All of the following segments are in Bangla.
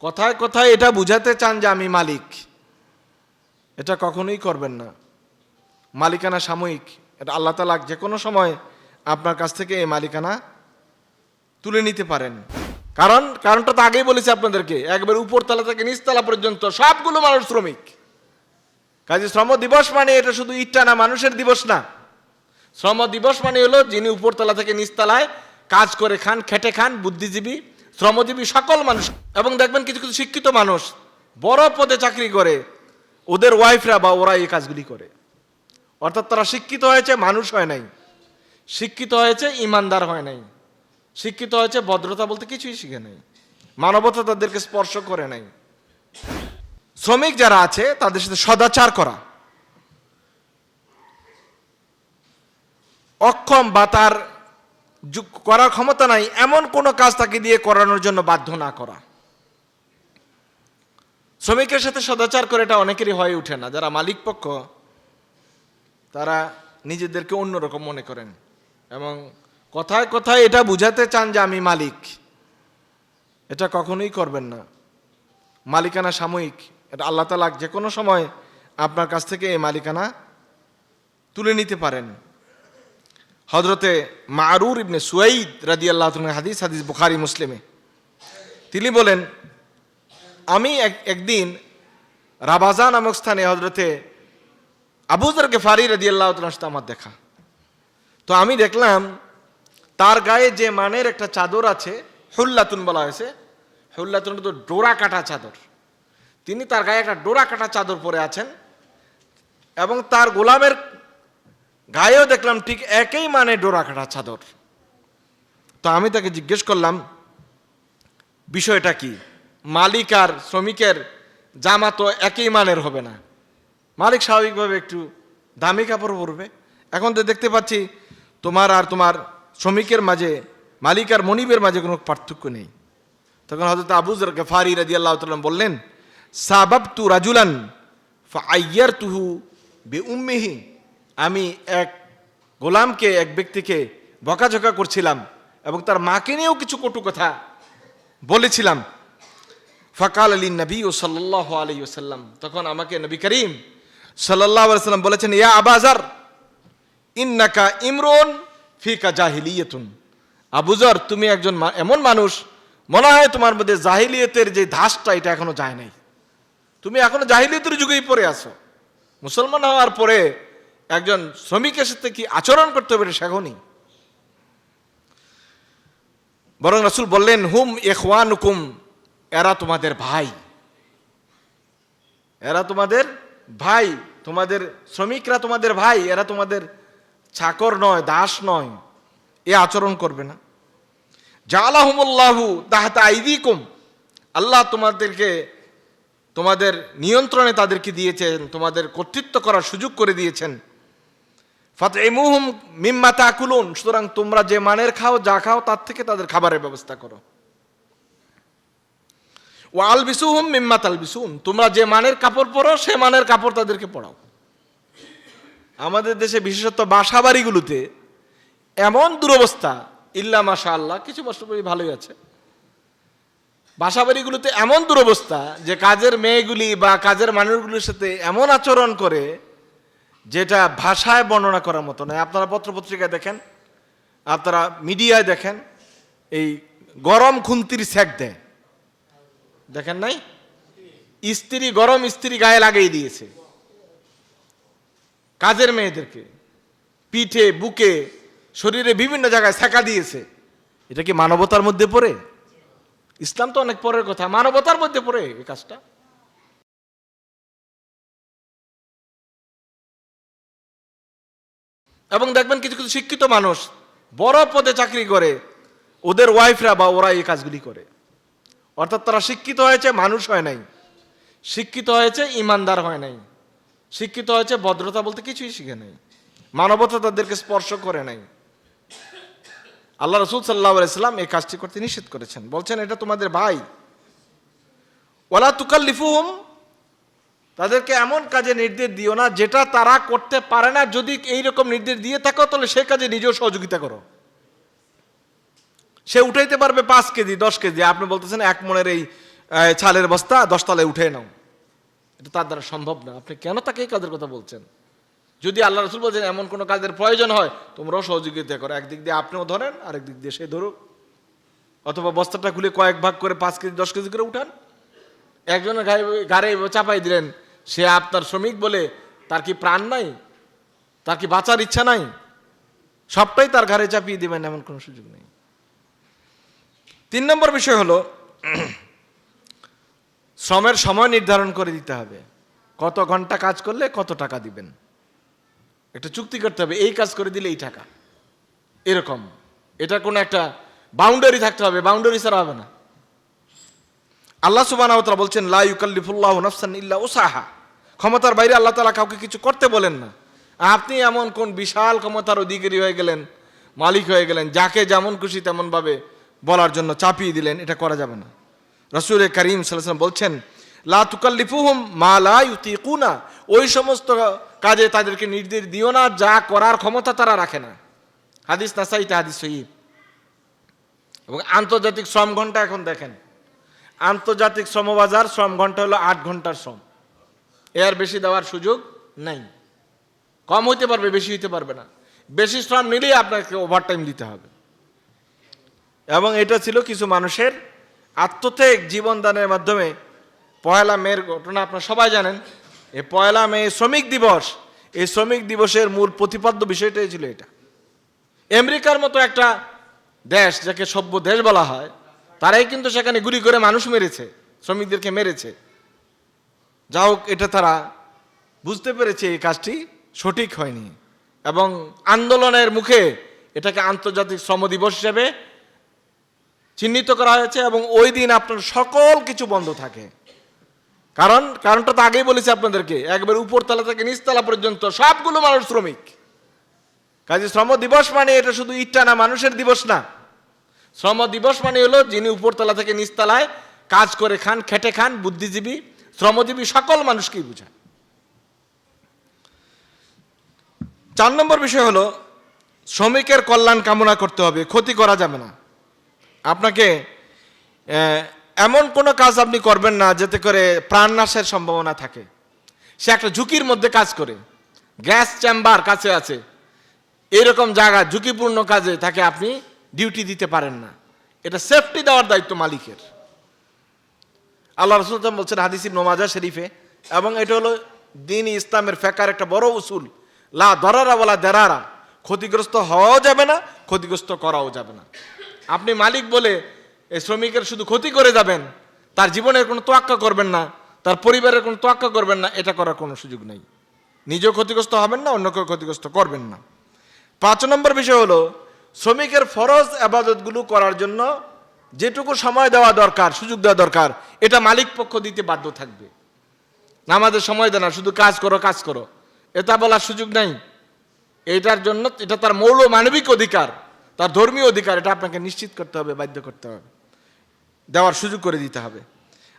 কথায় কথায় এটা বুঝাতে চান যে আমি মালিক। এটা কখনোই করবেন না। মালিকানা সাময়িক। এটা আল্লাহ তালা যে কোনো সময় আপনার কাছ থেকে এই মালিকানা তুলে নিতে পারেন। কারণ, কারণটা তো আগেই বলেছি আপনাদেরকে, একবার উপরতলা থেকে নিচতলা পর্যন্ত সবগুলো মানুষ শ্রমিক। কাজে শ্রম দিবস মানে এটা শুধু ইটটা না, মানুষের দিবস না। শ্রম দিবস মানে হলো যিনি উপরতলা থেকে নিচতলায় কাজ করে খান, খেটে খান, বুদ্ধিজীবী শ্রমজীবী সকল মানুষ, এবং দেখবেন কিছু কিছু শিক্ষিত মানুষ বড় পদে চাকরি করে, ওদের ওয়াইফরা বা ওরা এই কাজগুলি করে। অর্থাৎ তারা শিক্ষিত হয়েছে, মানুষ হয় নাই। শিক্ষিত হয়েছে, ইমানদার হয় নাই। শিক্ষিত হয়েছে, ভদ্রতা বলতে কিছুই শিখে নাই। মানবতা তাদেরকে স্পর্শ করে নাই। শ্রমিক যারা আছে, তাদের সাথে সদাচার করা। অক্ষম বা তার করার ক্ষমতা নাই, এমন কোনো কাজ তাকে দিয়ে করানোর জন্য বাধ্য না করা। শ্রমিকের সাথে সদাচার করে এটা অনেকেরই হয়ে ওঠে না। যারা মালিক পক্ষ, তারা নিজেদেরকে অন্যরকম মনে করেন এবং কথায় কথায় এটা বুঝাতে চান যে আমি মালিক। এটা কখনোই করবেন না। মালিকানা সাময়িক, এটা আল্লাহ তালাক যে কোনো সময় আপনার কাছ থেকে এই মালিকানা তুলে নিতে পারেন। হজরতে মারুর ইবনে সুয়াইদ রাদি আল্লাহ হাদিস হাদিস বুখারি, মুসলিমে। তিনি বলেন, আমি এক, একদিন রাবাজা নামক স্থানে হজরতে আবুজরকে ফারি রাদি আল্লাহ সাথে আমার দেখা। তো আমি দেখলাম, তার গায়ে যে মানের একটা চাদর আছে, হুল্লাতুন বলা হয়েছে, হুল্লাতুন তো ডোরা কাটা চাদর। তিনি তার গায়ে একটা ডোরা কাটা চাদর পরে আছেন এবং তার গোলামের গায়েও দেখলাম ঠিক একই মানে ডোরা কাটা চাদর। তো আমি তাকে জিজ্ঞেস করলাম, বিষয়টা কি? মালিক আর শ্রমিকের জামা তো একই মানের হবে না। মালিক স্বাভাবিকভাবে একটু দামি কাপড় পরবে। এখন তো দেখতে পাচ্ছি তোমার আর তোমার শ্রমিকের মাঝে, মালিক আর মনিবের মাঝে কোনো পার্থক্য নেই। তখন হজরত আবুজর গফারি রাজি আল্লাহ তাল্লাম বললেন সাবাব তু রাজুলান ফাইয়ার তুহু বে উম্মেহি আমি এক গোলামকে, এক ব্যক্তিকে বকাঝকা করছিলাম এবং তার মাকে নিয়েও কিছু কটু কথা বলেছিলাম। ফাকাল আলী নবী ও সাল্লাহ আলী ওসাল্লাম তখন আমাকে নবী করিম সাল্লাহ সাল্লাম বলেছেন, ইয়া আবাজার ইন্নাকা ইমরুন ফিকা জাহিলিয়তুন। আবুজর তুমি একজন এমন মানুষ, মনে হয় তোমার মধ্যে জাহিলিয়তের যে ধাসটা এটা এখনও যায় নাই। তুমি এখনও জাহিলিয়তের যুগেই পড়ে আছো। মুসলমান হওয়ার পরে একজন শ্রমিকের সাথে কি আচরণ করতে হবে শেখনি বরং রাসুল বললেন, হুম এখওয়ান হুকুম এরা তোমাদের ভাই। এরা তোমাদের ভাই, তোমাদের শ্রমিকরা তোমাদের ভাই, এরা তোমাদের চাকর নয়, দাস নয়। এ আচরণ করবে না। জালাহুমুল্লাহু তাহাতা আইদিকুম। আল্লাহ তোমাদেরকে, তোমাদের নিয়ন্ত্রণে তাদেরকে দিয়েছেন, তোমাদের কর্তৃত্ব করার সুযোগ করে দিয়েছেন। ফাতইমুহুম মিম্মা তাকুলুন। সুতরাং তোমরা যে মানের খাও, যা খাও, তার থেকে তাদের খাবারের ব্যবস্থা করো। ও আল বিসুহুম মিম্মা তাল বিসুন তোমরা যে মানের কাপড় পরো, সে মানের কাপড় তাদেরকে পরাও। আমাদের দেশে বিশেষত বাসা বাড়িগুলোতে এমন দুরবস্থা, ইল্লা মাশা আল্লাহ কিছু পরে ভালোই আছে। বাসা বাড়িগুলোতে এমন দুরবস্থা যে কাজের মেয়েগুলি বা কাজের মানুষগুলির সাথে এমন আচরণ করে যেটা ভাষায় বর্ণনা করার মতো নয়। আপনারা পত্রপত্রিকায় দেখেন, আপনারা মিডিয়ায় দেখেন, এই গরম খুন্তির স্যাক দেয়। দেখেন নাই? স্ত্রী গরম, স্ত্রী গায়ে লাগিয়ে দিয়েছে। কাজের মেয়েদেরকে পিঠে, বুকে, শরীরে বিভিন্ন জায়গায় সেকা দিয়েছে। এটা কি মানবতার মধ্যে পড়ে? ইসলাম তো অনেক পরের কথা। মানবতার মধ্যে পড়ে এই কাজটা। এবং দেখবেন কিছু কিছু শিক্ষিত মানুষ বড় পদে চাকরি করে, ওদের ওয়াইফরা বা ওরা এই কাজগুলি করে। অর্থাৎ তারা শিক্ষিত হয়েছে, মানুষ হয় নাই। শিক্ষিত হয়েছে, ইমানদার হয় নাই। শিক্ষিত হয়েছে, ভদ্রতা বলতে কিছুই শিখে নাই। মানবতা তাদেরকে স্পর্শ করে নাই। আল্লাহ রসুল সাল্লাহ এই কাজটি করতে নিষেধ করেছেন। বলছেন, এটা তোমাদের ভাই। ওলা তুকাল্লিফুহুম তাদেরকে এমন কাজে নির্দেশ দিও না যেটা তারা করতে পারে না। যদি এই রকম নির্দেশ দিয়ে থাকো, তাহলে সে কাজে নিজেও সহযোগিতা করো। সে উঠাইতে পারবে পাঁচ কেজি, দশ কেজি। আপনি বলতেছেন, এক মনের এই ছালের বস্তা দশতলায় উঠে নাও। এটা তার দ্বারা সম্ভব না। আপনি কেন তাকে এই কাজের কথা বলছেন? যদি আল্লাহ রসুল বলছেন, এমন কোনো কাজের প্রয়োজন হয়, তোমরাও সহযোগিতা করো। একদিক দিয়ে আপনিও ধরেন আরেক দিক দিয়ে সে ধরুক। অথবা বস্তাটা খুলে কয়েক ভাগ করে পাঁচ কেজি, দশ কেজি করে উঠান। একজনের গায়ে গাড়ে চাপাই দিলেন সে আপনার শ্রমিক বলে, তার কি প্রাণ নাই? তার কি বাঁচার ইচ্ছা নাই? সবটাই তার ঘাড়ে চাপিয়ে দেবেন, এমন কোনো সুযোগ নেই। তিন নম্বর বিষয় হলো, শ্রমের সময় নির্ধারণ করে দিতে হবে। কত ঘণ্টা কাজ করলে কত টাকা দিবেন? একটা চুক্তি করতে হবে, এই কাজ করে দিলে এই টাকা। এরকম। এটা কোনো একটা বাউন্ডারি থাকতে হবে বাউন্ডারি ছাড়া হবে না। আল্লাহ সুবাহ বলছেন, লা ইউকাল্লিফুল্লাহ নাফসান ইল্লা উসাহা। ক্ষমতার বাইরে আল্লাহ তালা কাউকে কিছু করতে বলেন না। আপনি এমন কোন বিশাল ক্ষমতার অধিকারী হয়ে গেলেন, মালিক হয়ে গেলেন, যাকে যেমন খুশি তেমনভাবে বলার জন্য চাপিয়ে দিলেন, এটা করা যাবে না। রসুল করিম সাল্লাম বলছেন, লা তুকাল্লিফুহুম মা লা ইউতিকুনা। ওই সমস্ত কাজে তাদেরকে নির্দেশ দিও না, যা করার ক্ষমতা তারা রাখে না। হাদিস নাসাইতে হাদিস সহি এবং আন্তর্জাতিক শ্রম ঘণ্টা এখন দেখেন। আন্তর্জাতিক শ্রমবাজার শ্রম ঘণ্টা হলো আট ঘণ্টার শ্রম। এর বেশি দেওয়ার সুযোগ নাই। কম হইতে পারবে, বেশি হইতে পারবে না। বেশি শ্রম নিলেই আপনাকে ওভারটাইম দিতে হবে। এবং এটা ছিল কিছু মানুষের আত্মত্যাগ জীবনদানের মাধ্যমে। পয়লা মেয়ের ঘটনা আপনারা সবাই জানেন। এই পয়লা মে শ্রমিক দিবস। এই শ্রমিক দিবসের মূল প্রতিপাদ্য বিষয়টাই ছিল এটা। আমেরিকার মতো একটা দেশ যাকে সভ্য দেশ বলা হয়, তারাই কিন্তু সেখানে গুলি করে মানুষ মেরেছে, শ্রমিকদেরকে মেরেছে। যা হোক, এটা তারা বুঝতে পেরেছে এই কাজটি সঠিক হয়নি। এবং আন্দোলনের মুখে এটাকে আন্তর্জাতিক শ্রম দিবস হিসেবে চিহ্নিত করা হয়েছে এবং ওই দিন আপনার সকল কিছু বন্ধ থাকে। কারণ, কারণটা তো আগেই বলেছি আপনাদেরকে, একবার উপরতলা থেকে নিচতলা পর্যন্ত সবগুলো মানুষ শ্রমিক। কাজে শ্রম দিবস মানে এটা শুধু ইটটা না, মানুষের দিবস না। শ্রম দিবস মানে হলো যিনি উপরতলা থেকে নিচতলায় কাজ করে খান, খেটে খান, বুদ্ধিজীবী শ্রমজীবী সকল মানুষকেই বোঝায়। চার নম্বর বিষয় হলো, শ্রমিকের কল্যাণ কামনা করতে হবে, ক্ষতি করা যাবে না। আপনাকে এমন কোনো কাজ আপনি করবেন না, যাতে করে প্রাণনাশের সম্ভাবনা থাকে। সে একটা ঝুঁকির মধ্যে কাজ করে। গ্যাস চেম্বার কাছে আছে। এইরকম জায়গা, ঝুঁকিপূর্ণ কাজে তাকে আপনি ডিউটি দিতে পারেন না। এটা সেফটি দেওয়ার দায়িত্ব মালিকের। আল্লাহ রসুল বলছেন হাদিসিব নোমাজা শরীফে, এবং এটা হলো দিন ইসলামের ফেকার একটা বড় উসুল। লা দরারা বলা দেরারা, ক্ষতিগ্রস্ত হওয়াও যাবে না, ক্ষতিগ্রস্ত করাও যাবে না। আপনি মালিক বলে এই শ্রমিকের শুধু ক্ষতি করে যাবেন, তার জীবনের কোনো তোয়াক্কা করবেন না, তার পরিবারের কোনো তোয়াক্কা করবেন না, এটা করার কোনো সুযোগ নেই। নিজেও ক্ষতিগ্রস্ত হবেন না, অন্যকেও ক্ষতিগ্রস্ত করবেন না। পাঁচ নম্বর বিষয় হলো, শ্রমিকের ফরজ আবাদতগুলো করার জন্য যেটুকু সময় দেওয়া দরকার, সুযোগ দেওয়া দরকার, এটা মালিক পক্ষ দিতে বাধ্য থাকবে। নামাজের সময় দেয় না শুধু কাজ করো কাজ করো। এটা বলার সুযোগ নাই। এটার জন্য, এটা তার মৌল মানবিক অধিকার, তার ধর্মীয় অধিকার, এটা আপনাকে নিশ্চিত করতে হবে, বাধ্য করতে হবে। দেওয়ার সুযোগ করে দিতে হবে।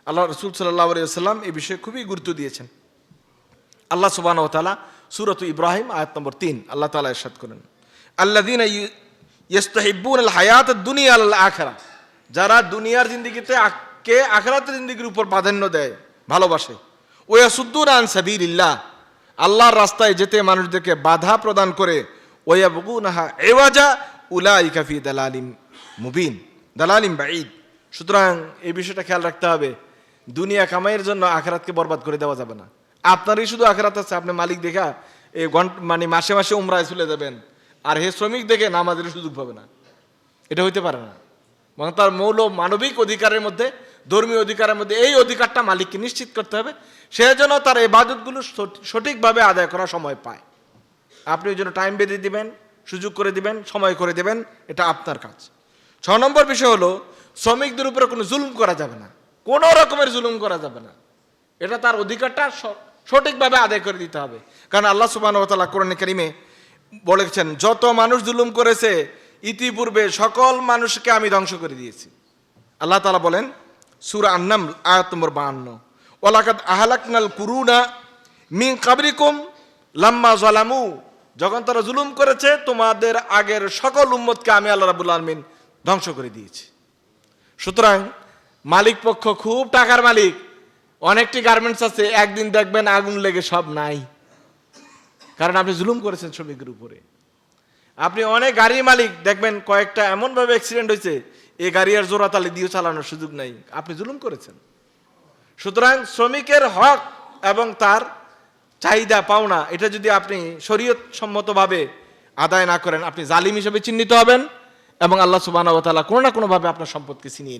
আল্লাহ রসুল সাল্লাহ সাল্লাম এই বিষয়ে খুবই গুরুত্ব দিয়েছেন। আল্লাহ সুবাহ তালা সুরত ইব্রাহিম, আয়াত নম্বর তিন, আল্লাহ তালা এরশাদ করেন। আল্লাহ দিন আল হায়াত দুনিয়া আল আখরা যারা দুনিয়ার জিন্দিগিতে কে আখরাতের জিন্দিগির উপর প্রাধান্য দেয়, ভালোবাসে। ওয়া সুদ্দুর আন সাবিরিল্লাহ আল্লাহর রাস্তায় যেতে মানুষদেরকে বাধা প্রদান করে ওয়া বগুনাহা এওয়াজা উলাইকা ফি দালালিম মুবিন দালালিম বাঈদ। সুতরাং এই বিষয়টা খেয়াল রাখতে হবে, দুনিয়া কামাইয়ের জন্য আখরাতকে বরবাদ করে দেওয়া যাবে না। আপনারই শুধু আখরাত আছে, আপনি মালিক দেখা এই মানে মাসে মাসে উমরায় চলে যাবেন, আর হে শ্রমিক দেখে নামাজের সুযোগ পাবে না। এটা হইতে পারে না। মানে তার মৌল মানবিক অধিকারের মধ্যে, ধর্মীয় অধিকারের মধ্যে এই অধিকারটা মালিককে নিশ্চিত করতে হবে। সে যেন তার এবাদতগুলো সঠ- সঠিকভাবে আদায় করার সময় পায়। আপনি ওই জন্য টাইম বেঁধে দিবেন, সুযোগ করে দিবেন, সময় করে দেবেন, এটা আপনার কাজ। ছ নম্বর বিষয় হলো, শ্রমিকদের উপরে কোনো জুলুম করা যাবে না। কোনো রকমের জুলুম করা যাবে না। এটা তার অধিকারটা সঠিকভাবে আদায় করে দিতে হবে। কারণ আল্লাহ সুবাহ তালা কোরআন করিমে বলেছেন, যত মানুষ জুলুম করেছে ইতিপূর্বে সকল মানুষকে আমি ধ্বংস করে দিয়েছি। আল্লাহ তালা বলেন, সুর আন্নাম আয়াত নম্বর বাহান্ন। ওলাকাত আহালাকনাল কুরুনা মিন কাবরিকুম লাম্মা জালামু। যখন তারা জুলুম করেছে, তোমাদের আগের সকল উম্মতকে আমি আল্লাহ রাবুল আলমিন ধ্বংস করে দিয়েছি। সুতরাং মালিক পক্ষ খুব টাকার মালিক। অনেকটি গার্মেন্টস আছে, একদিন দেখবেন আগুন লেগে সব নাই। কারণ আপনি জুলুম করেছেন শ্রমিকের উপরে। আপনি অনেক গাড়ির মালিক, দেখবেন কয়েকটা এমনভাবে অ্যাক্সিডেন্ট হয়েছে এ গাড়ি আর জোড়াতালি দিয়ে চালানোর সুযোগ নাই। আপনি জুলুম করেছেন। সুতরাং শ্রমিকের হক এবং তার চাহিদা, পাওনা, এটা যদি আপনি শরীয়ত সম্মতভাবে আদায় না করেন, আপনি জালিম হিসেবে চিহ্নিত হবেন এবং আল্লাহ সুবাহ কোনো না কোনোভাবে আপনার সম্পদকে ছিনিয়ে